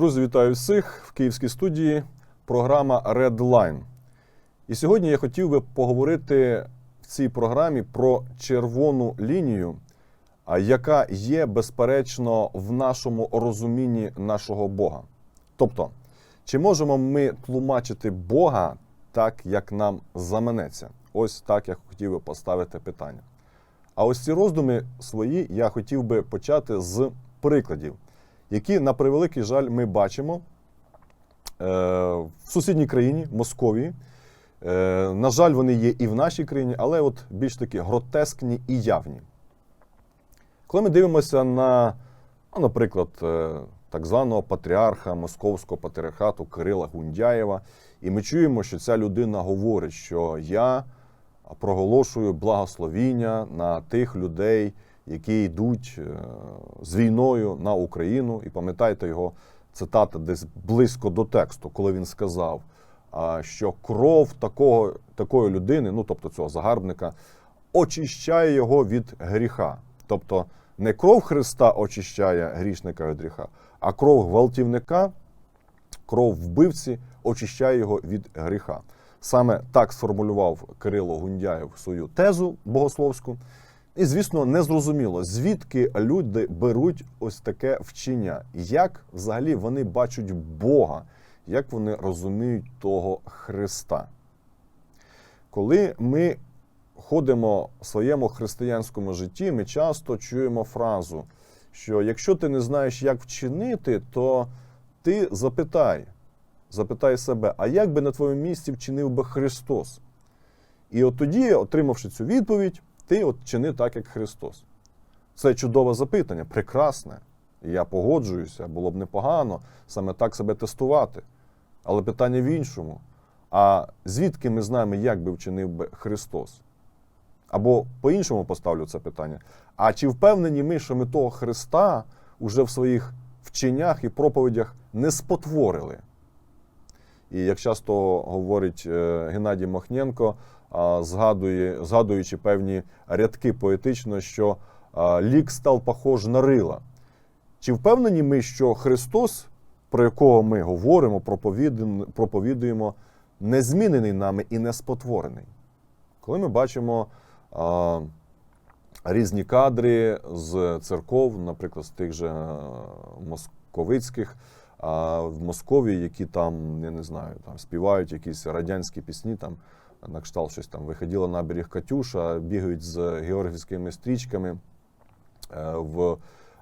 Друзі, вітаю всіх в київській студії. Програма Red Line. І сьогодні я хотів би поговорити в цій програмі про червону лінію, яка є безперечно в нашому розумінні нашого Бога. Тобто, чи можемо ми тлумачити Бога так, як нам заманеться? Ось так я хотів би поставити питання. А ось ці роздуми свої я хотів би почати з прикладів, які, на превеликий жаль, ми бачимо е, в сусідній країні Московії. Е, на жаль, вони є і в нашій країні, але от більш таки гротескні і явні. Коли ми дивимося на, ну, наприклад, е, так званого патріарха Московського патріархату Кирила Гундяєва, і ми чуємо, що ця людина говорить, що я проголошую благословіння на тих людей, які йдуть е, з війною на Україну. І пам'ятаєте його цитата десь близько до тексту, коли він сказав, що кров такого, такої людини, ну тобто цього загарбника, очищає його від гріха. Тобто не кров Христа очищає грішника від гріха, а кров гвалтівника, кров вбивці очищає його від гріха. Саме так сформулював Кирило Гундяєв свою тезу богословську. І, звісно, незрозуміло, звідки люди беруть ось таке вчення, як взагалі вони бачать Бога, як вони розуміють того Христа. Коли ми ходимо в своєму християнському житті, ми часто чуємо фразу, що якщо ти не знаєш, як вчинити, то ти запитай, запитай себе, а як би на твоєму місці вчинив би Христос? І от тоді, отримавши цю відповідь, ти от чини так, як Христос. Це чудове запитання, прекрасне. Я погоджуюся, було б непогано саме так себе тестувати. Але питання в іншому: а звідки ми знаємо, як би вчинив би Христос? Або по-іншому поставлю це питання: а чи впевнені ми, що ми того Христа уже в своїх вченнях і проповідях не спотворили? І як часто говорить е, Геннадій Махненко, згадує, згадуючи певні рядки поетично, що лік став похож на рила. Чи впевнені ми, що Христос, про якого ми говоримо, проповідуємо- не змінений нами і не спотворений? Коли ми бачимо а, різні кадри з церков, наприклад, з тих же е, московицьких, а в Московії, які там, я не знаю, там співають якісь радянські пісні, там на кшталт щось там виходила на берег Катюша, бігають з георгівськими стрічками е, в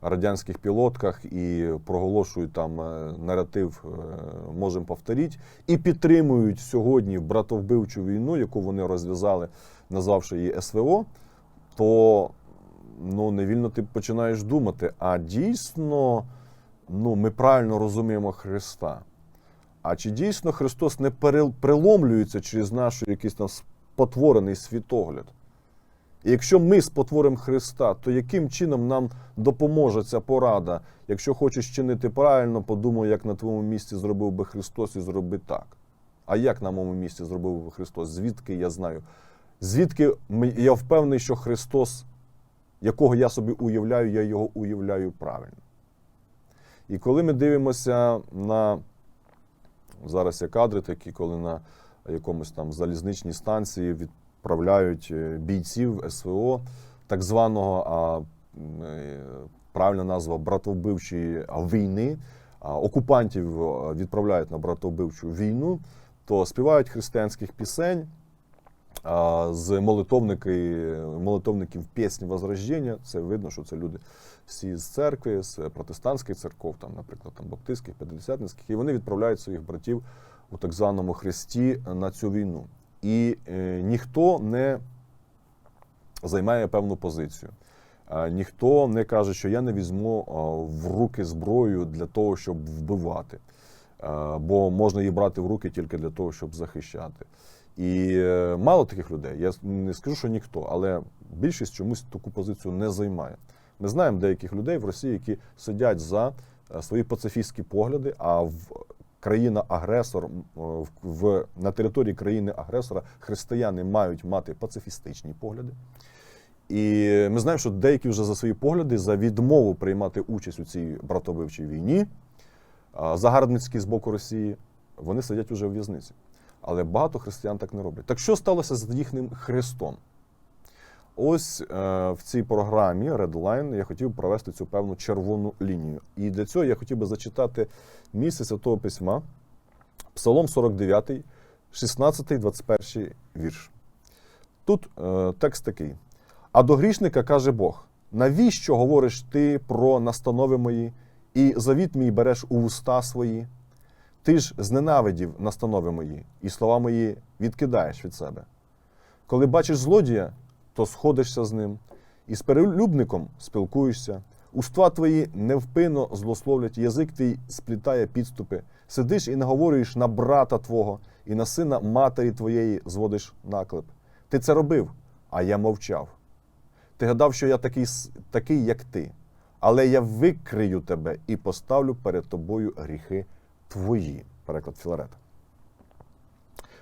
радянських пілотках і проголошують там е, наратив е, можемо повторити, і підтримують сьогодні братовбивчу війну, яку вони розв'язали, назвавши її СВО, то ну, невільно ти починаєш думати, а дійсно ну, ми правильно розуміємо Христа. А чи дійсно Христос не преломлюється через наш якийсь там спотворений світогляд? І якщо ми спотворимо Христа, то яким чином нам допоможе ця порада? Якщо хочеш чинити правильно, подумай, як на твоєму місці зробив би Христос і зроби так. А як на моєму місці зробив би Христос? Звідки я знаю? Звідки я впевнений, що Христос, якого я собі уявляю, я його уявляю правильно. І коли ми дивимося на зараз є кадри такі, коли на якомусь там залізничній станції відправляють е, бійців СВО, так званого, а е, правильна назва братовбивчої війни, окупантів е, відправляють на братовбивчу війну, то співають християнських пісень. З молитовники, молитовників пісні Возрождення, це видно, що це люди всі з церкви, з протестантських церков, там, наприклад, там баптистських, п'ятдесятницьких, і вони відправляють своїх братів у так званому Христі на цю війну. І е, ніхто не займає певну позицію. Ніхто не каже, що я не візьму в руки зброю для того, щоб вбивати. Бо можна її брати в руки тільки для того, щоб захищати. І е, мало таких людей. Я не скажу, що ніхто, але більшість чомусь таку позицію не займає. Ми знаємо деяких людей в Росії, які сидять за е, свої пацифістські погляди, а в країна-агресор в, на території країни-агресора християни мають мати пацифістичні погляди. І ми знаємо, що деякі вже за свої погляди, за відмову приймати участь у цій братовбивчій війні, загарбницькі з боку Росії, вони сидять уже в в'язниці. Але багато християн так не роблять. Так що сталося з їхнім Христом? Ось е, в цій програмі Redline я хотів провести цю певну червону лінію. І для цього я хотів би зачитати місце Святого Письма, Псалом 49, 16, 21 вірш. Тут е, текст такий: А до грішника каже Бог: навіщо говориш ти про настанови мої, і завіт мій береш у уста свої? Ти ж зненавидів настанови мої, і слова мої відкидаєш від себе. Коли бачиш злодія, то сходишся з ним, і з перелюбником спілкуєшся. Уста твої невпинно злословлять, язик твій сплітає підступи. Сидиш і наговорюєш на брата твого, і на сина матері твоєї зводиш наклеп. Ти це робив, а я мовчав. Ти гадав, що я такий, такий, як ти, але я викрию тебе і поставлю перед тобою гріхи твої. Переклад Філарета.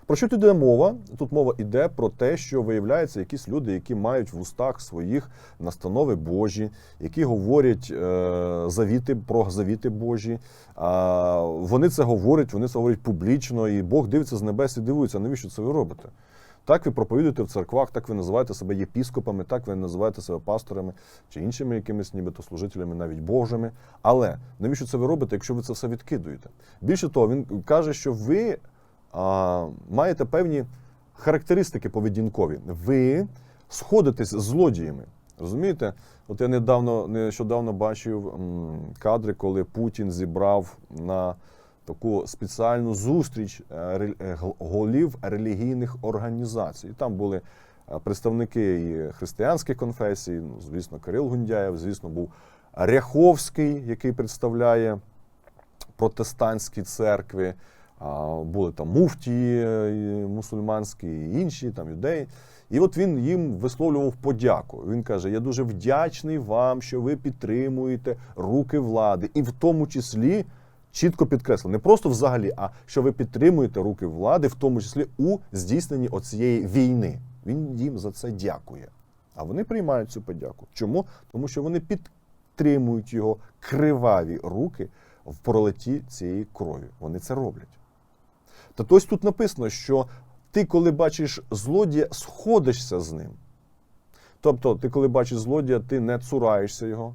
Про що тут йде мова? Тут мова йде про те, що виявляються якісь люди, які мають в устах своїх настанови Божі, які говорять е, завіти про завіти Божі. Е, вони це говорять, вони це говорять публічно, і Бог дивиться з небес і дивується, навіщо це ви робите? Так ви проповідуєте в церквах, так ви називаєте себе єпіскопами, так ви називаєте себе пасторами чи іншими якимись нібито служителями, навіть Божими. Але навіщо це ви робите, якщо ви це все відкидуєте? Більше того, він каже, що ви а, маєте певні характеристики поведінкові. Ви сходитесь з злодіями. Розумієте? От я недавно нещодавно бачив кадри, коли Путін зібрав на таку спеціальну зустріч е, е, голів релігійних організацій. Там були е, представники і християнських конфесій, ну, звісно, Кирил Гундяєв, звісно, був Ряховський, який представляє протестантські церкви. Були там муфтії мусульманські, і інші там юдеї. І от він їм висловлював подяку. Він каже: Я дуже вдячний вам, що ви підтримуєте руки влади, і в тому числі чітко підкреслив, не просто взагалі, а що ви підтримуєте руки влади, в тому числі у здійсненні оцієї війни. Він їм за це дякує. А вони приймають цю подяку. Чому? Тому що вони підтримують його криваві руки в пролеті цієї крові. Вони це роблять. Та ось тут написано, що ти, коли бачиш злодія, сходишся з ним. Тобто, ти, коли бачиш злодія, ти не цураєшся його.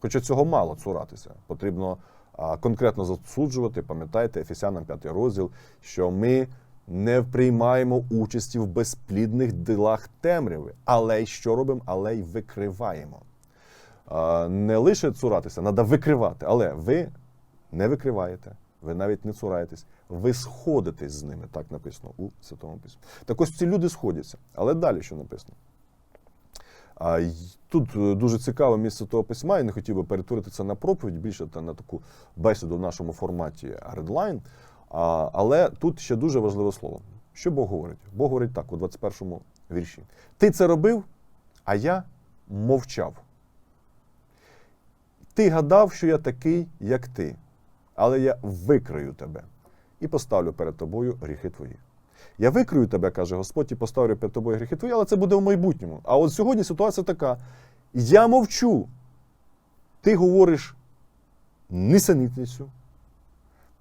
Хоча цього мало цуратися. Потрібно конкретно засуджувати. Пам'ятаєте, Ефесянам 5 розділ, що ми не приймаємо участі в безплідних ділах темряви, але й що робимо, але й викриваємо. Не лише цуратися, треба викривати, але ви не викриваєте, ви навіть не цураєтесь, ви сходитесь з ними, так написано у Святому Письмі. Так ось ці люди сходяться. Але далі що написано? Тут е, дуже цікаве місце того письма, я не хотів би перетворити це на проповідь, більше та на таку бесіду в нашому форматі. А, Але тут ще дуже важливе слово. Що Бог говорить? Бог говорить так, у 21 вірші. Ти це робив, а я мовчав. Ти гадав, що я такий, як ти, але я викрию тебе і поставлю перед тобою гріхи твої. Я викрию тебе, каже Господь, і поставлю перед тобою гріхи твої, але це буде в майбутньому. А от сьогодні ситуація така: я мовчу. Ти говориш несенітницю,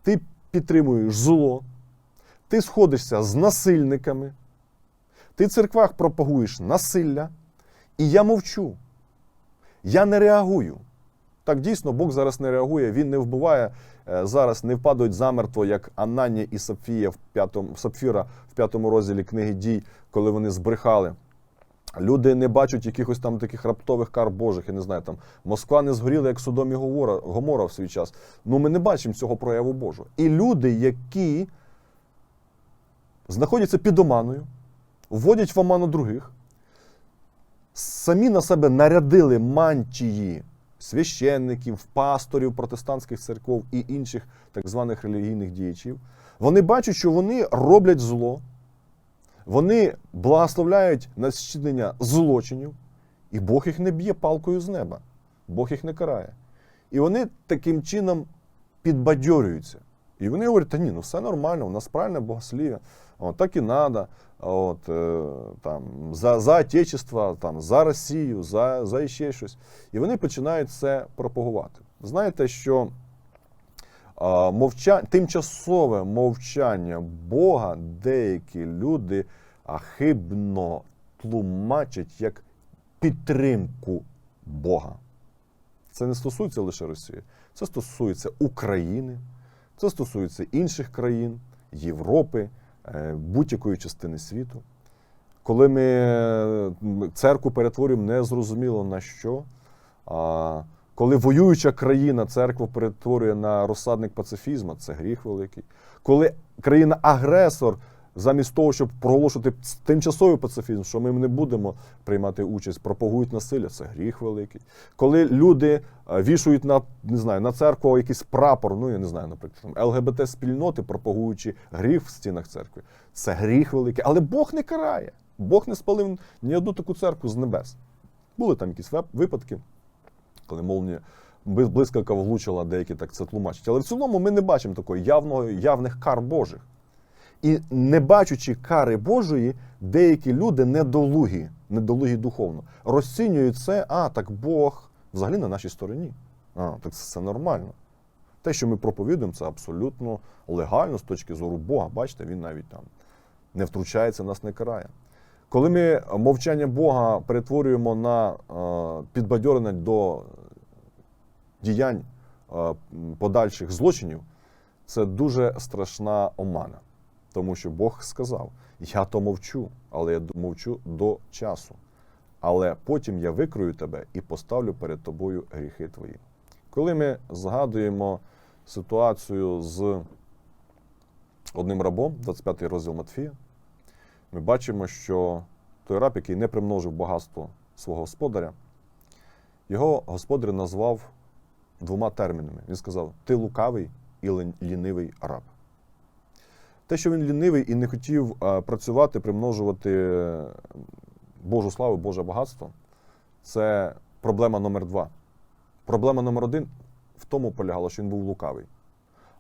ти підтримуєш зло, ти сходишся з насильниками, ти в церквах пропагуєш насилля, і я мовчу. Я не реагую. Так дійсно, Бог зараз не реагує, він не вбиває, е, зараз не впадуть замертво, як Ананія і Сапфія в п'ятому, Сапфіра в п'ятому розділі книги дій, коли вони збрехали. Люди не бачать якихось там таких раптових кар Божих, я не знаю, там Москва не згоріла, як Содом і Гомора в свій час. Ну ми не бачимо цього прояву Божого. І люди, які знаходяться під оманою, вводять в оману других, самі на себе нарядили мантії священників, пасторів протестантських церков і інших так званих релігійних діячів. Вони бачать, що вони роблять зло, вони благословляють на зчинення злочинів, і Бог їх не б'є палкою з неба, Бог їх не карає. І вони таким чином підбадьорюються. І вони говорять, та ні, ну все нормально, у нас правильне богослів'я, так і треба. От, е, там, за, за Отечество, там, за Росію, за, за іще щось. І вони починають це пропагувати. Знаєте, що а, мовча... тимчасове мовчання Бога деякі люди хибно тлумачать як підтримку Бога. Це не стосується лише Росії, це стосується України, це стосується інших країн, Європи, е, будь-якої частини світу. Коли ми церкву перетворюємо незрозуміло на що, коли воююча країна церкву перетворює на розсадник пацифізму, це гріх великий. Коли країна-агресор, замість того, щоб проголошувати тимчасовий пацифізм, що ми не будемо приймати участь, пропагують насилля, це гріх великий. Коли люди е, вішують на не знаю, на церкву якийсь прапор, ну я не знаю, наприклад, там, ЛГБТ-спільноти, пропагуючи гріх в стінах церкви, це гріх великий. Але Бог не карає. Бог не спалив ні одну таку церкву з небес. Були там якісь випадки, коли молнія блискавка влучила, деякі так це тлумачать. Але в цілому ми не бачимо такої явного, явних кар Божих. І не бачачи кари Божої, деякі люди недолугі, недолугі духовно, розцінюють це, а так Бог взагалі на нашій стороні. А, так це нормально. Те, що ми проповідуємо, це абсолютно легально з точки зору Бога. Бачите, він навіть там не втручається, нас не карає. Коли ми мовчання Бога перетворюємо на е, підбадьорення до діянь е, подальших злочинів, це дуже страшна омана. Тому що Бог сказав: Я то мовчу, але я мовчу до часу. Але потім я викрою тебе і поставлю перед тобою гріхи твої. Коли ми згадуємо ситуацію з одним рабом, 25 розділ Матфія, ми бачимо, що той раб, який не примножив багатство свого господаря, його господар назвав двома термінами. Він сказав: Ти лукавий і лінивий раб. Те, що він лінивий і не хотів працювати, примножувати е, Божу славу, Боже багатство, це проблема номер два. Проблема номер один в тому полягала, що він був лукавий.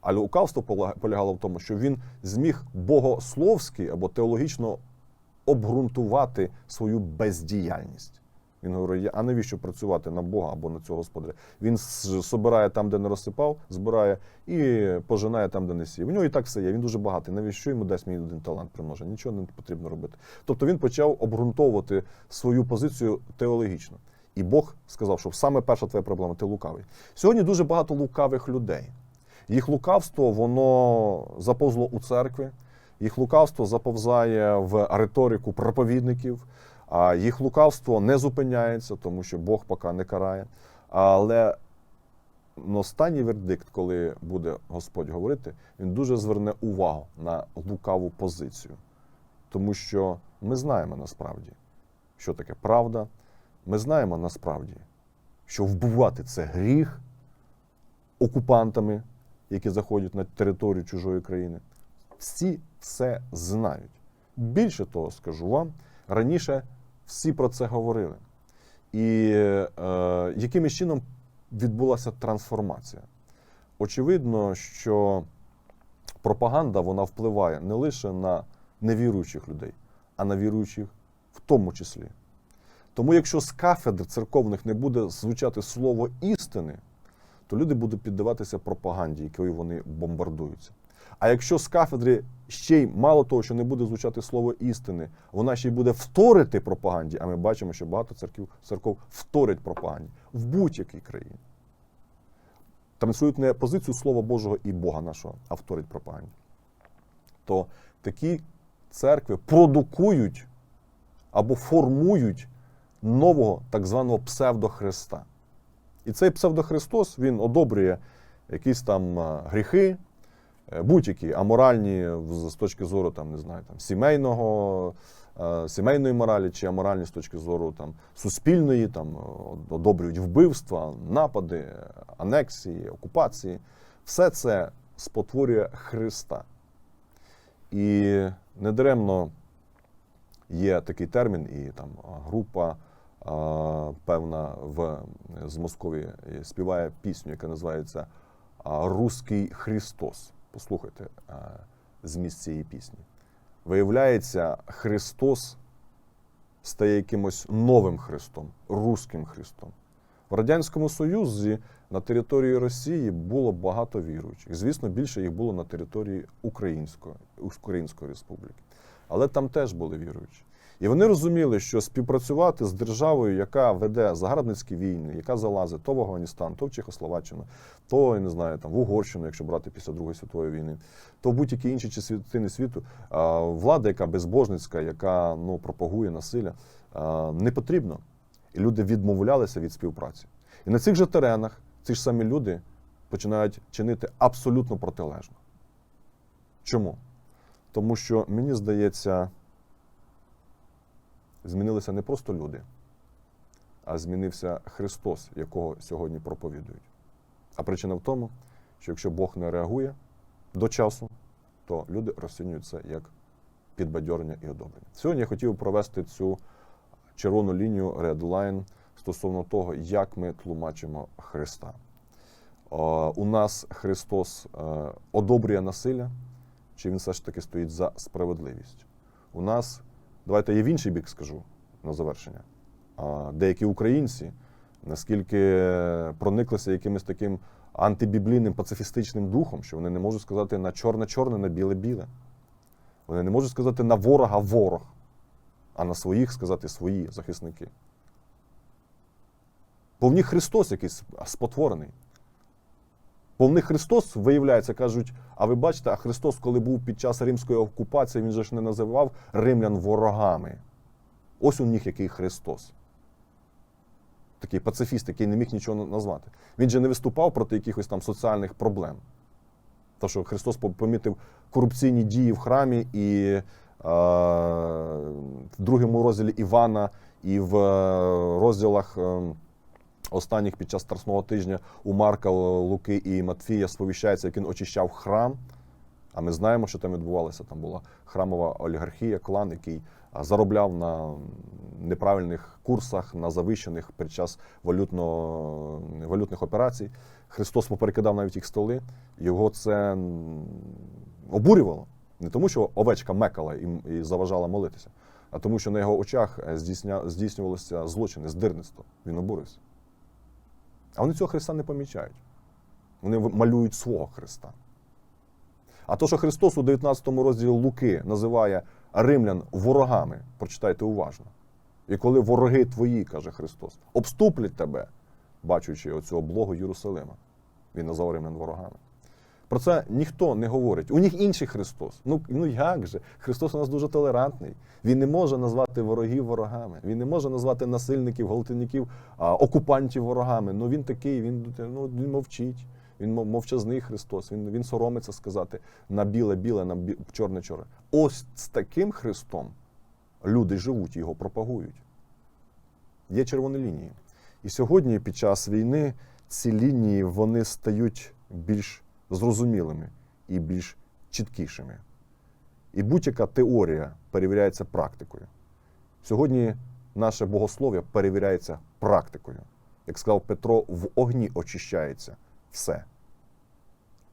А лукавство полягало в тому, що він зміг богословськи або теологічно обґрунтувати свою бездіяльність. Він говорить: а навіщо працювати на Бога або на цього господаря? Він собирає там, де не розсипав, збирає і пожинає там, де не сів. У нього і так все є. Він дуже багатий. Навіщо йому дасть мені один талант примноження? Нічого не потрібно робити. Тобто він почав обґрунтовувати свою позицію теологічно. І Бог сказав, що саме перша твоя проблема ти лукавий. Сьогодні дуже багато лукавих людей. Їх лукавство воно заповзло у церкві, їх лукавство заповзає в риторику проповідників, а їх лукавство не зупиняється, тому що Бог поки не карає. Але останній вердикт, коли буде Господь говорити, він дуже зверне увагу на лукаву позицію. Тому що ми знаємо насправді, що таке правда. Ми знаємо насправді, що вбивати це гріх окупантами, які заходять на територію чужої країни. Всі все знають. Більше того, скажу вам, раніше всі про це говорили. І е, яким чином відбулася трансформація? Очевидно, що пропаганда вона впливає не лише на невіруючих людей, а на віруючих в тому числі. Тому, якщо з кафедр церковних не буде звучати слово істини, то люди будуть піддаватися пропаганді, якою вони бомбардуються. А якщо з кафедри ще й мало того, що не буде звучати слово істини, вона ще й буде вторити пропаганді, а ми бачимо, що багато церків, церков вторять пропаганді в будь-якій країні. Транслюють не позицію Слова Божого і Бога нашого, а вторить пропаганді. То такі церкви продукують або формують нового так званого псевдохриста. І цей псевдохристос він одобрює якісь там гріхи, е, будь-які аморальні з точки зору там, не знаю, там, сімейного, е, сімейної моралі чи аморальні з точки зору там, суспільної, там, одобрюють вбивства, напади, е, анексії, окупації. Все це спотворює Христа. І недаремно є такий термін, і там група а, певна в, з Московії е, співає пісню, яка називається Руський Христос. Послухайте зміст цієї пісні. Виявляється, Христос стає якимось новим Христом, Руським Христом. В Радянському Союзі на території Росії було багато віруючих. Звісно, більше їх було на території Української, Української Республіки. Але там теж були віруючі. І вони розуміли, що співпрацювати з державою, яка веде загарбницькі війни, яка залазить то в Афганістан, то в Чехословаччину, то я не знаю, там в Угорщину, якщо брати після Другої світової війни, то в будь-які інші частини світу, влада, яка безбожницька, яка ну, пропагує насилля, не потрібно. І люди відмовлялися від співпраці. І на цих же теренах ці ж самі люди починають чинити абсолютно протилежно. Чому? Тому що мені здається, змінилися не просто люди, а змінився Христос, якого сьогодні проповідують. А причина в тому, що якщо Бог не реагує до часу, то люди розцінюють це як підбадьорення і одобрення. Сьогодні я хотів провести цю червону лінію Line стосовно того, як ми тлумачимо Христа. Е, У нас Христос е, одобрює насилля, чи він все ж таки стоїть за справедливість? У нас, давайте я в інший бік скажу на завершення. А, Деякі українці наскільки прониклися якимось таким антибіблійним пацифістичним духом, що вони не можуть сказати на чорне-чорне, на біле-біле. Вони не можуть сказати на ворога ворог, а на своїх сказати свої захисники. Бо в них Христос якийсь спотворений. Бо в них Христос, виявляється, кажуть, а ви бачите, а Христос, коли був під час римської окупації, він же ж не називав римлян ворогами. Ось у них який Христос. Такий пацифіст, який не міг нічого назвати. Він же не виступав проти якихось там соціальних проблем. Тому що Христос помітив корупційні дії в храмі і е, в другому розділі Івана, і в розділах. Е, останніх під час Страсного тижня у Марка, Луки і Матфія сповіщається, як він очищав храм. А ми знаємо, що там відбувалося. Там була храмова олігархія, клан, який заробляв на неправильних курсах, на завищених під час валютно, валютних операцій. Христос поперекидав навіть їх столи. Його це обурювало. Не тому, що овечка мекала і, заважала молитися, а тому, що на його очах здійсня, здійснювалося злочини, здирництво. Він обурився. А вони цього Христа не помічають. Вони малюють свого Христа. А то, що Христос у 19 розділі Луки називає римлян ворогами, прочитайте уважно. І коли вороги твої, каже Христос, обступлять тебе, бачучи оцю облогу Єрусалима, він назвав римлян ворогами. Про це ніхто не говорить. У них інший Христос. Ну ну як же? Христос у нас дуже толерантний. Він не може назвати ворогів ворогами. Він не може назвати насильників, галтівників, окупантів ворогами. Ну він такий, він ну, він мовчить. Він мовчазний Христос. Він він соромиться сказати на біле-біле, на бі... чорне-чорне. Ось з таким Христом люди живуть, його пропагують. Є червоні лінії. І сьогодні, під час війни, ці лінії вони стають більш зрозумілими і більш чіткішими. І будь-яка теорія перевіряється практикою. Сьогодні наше богослов'я перевіряється практикою. Як сказав Петро, в огні очищається все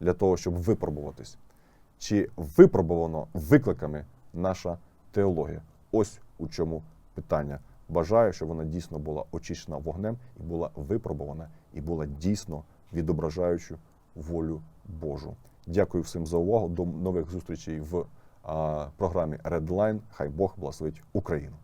для того, щоб випробуватись. Чи випробувано викликами наша теологія? Ось у чому питання. Бажаю, щоб вона дійсно була очищена вогнем і була випробувана, і була дійсно відображаючою волю Божу. Дякую всім за увагу. До нових зустрічей в програмі Redline. Хай Бог благословить Україну.